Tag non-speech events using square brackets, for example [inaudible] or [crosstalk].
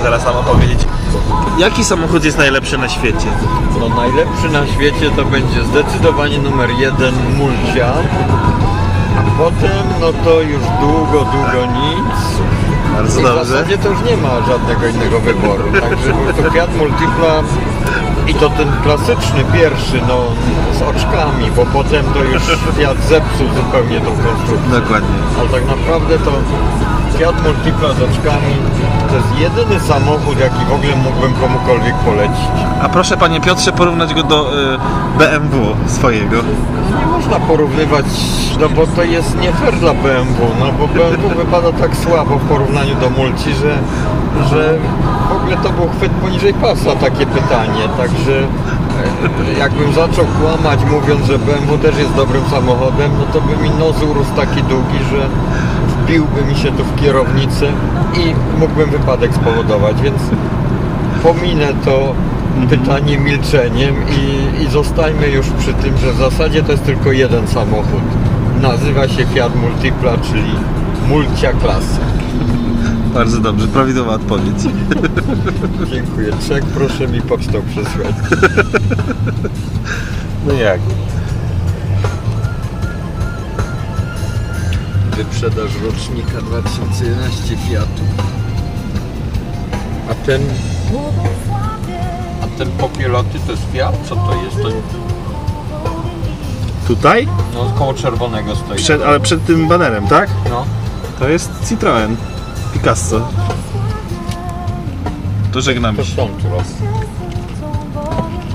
proszę teraz nam opowiedzieć. Jaki samochód jest najlepszy na świecie? No najlepszy na świecie to będzie zdecydowanie numer jeden Mulcia. A potem no to już długo, długo nic. Bardzo I w dobrze. zasadzie to już nie ma żadnego innego wyboru. Także po prostu Fiat Multipla i to ten klasyczny pierwszy, no z oczkami, bo potem to już Fiat zepsuł zupełnie tą konstrukcję. Dokładnie. Ale tak naprawdę to Fiat Multipla z oczkami to jest jedyny samochód, jaki w ogóle mógłbym komukolwiek polecić. A proszę panie Piotrze porównać go do y, BMW swojego. Nie można porównywać, no bo to jest nie fair dla BMW, no bo BMW [laughs] wypada tak słabo w porównaniu do Mulci, że, że w ogóle to był chwyt poniżej pasa takie pytanie, także jakbym zaczął kłamać mówiąc, że BMW też jest dobrym samochodem, no to by mi nos urósł taki długi, że wbiłby mi się tu w kierownicę i mógłbym wypadek spowodować, więc pominę to pytanie milczeniem i, i zostajmy już przy tym, że w zasadzie to jest tylko jeden samochód. Nazywa się Fiat Multipla, czyli Multia Classic. Bardzo dobrze, prawidłowa odpowiedź. Dziękuję. Czek proszę mi pocztą przesłać. No jak? Wyprzedaż rocznika 2011 Fiatu. A ten... A ten popieloty to jest Fiat? Co to jest? To, Tutaj? no koło czerwonego stoi. Przed, ale przed tym banerem, tak? No. To jest Citroen Picasso. To żegnamy To się. są raz.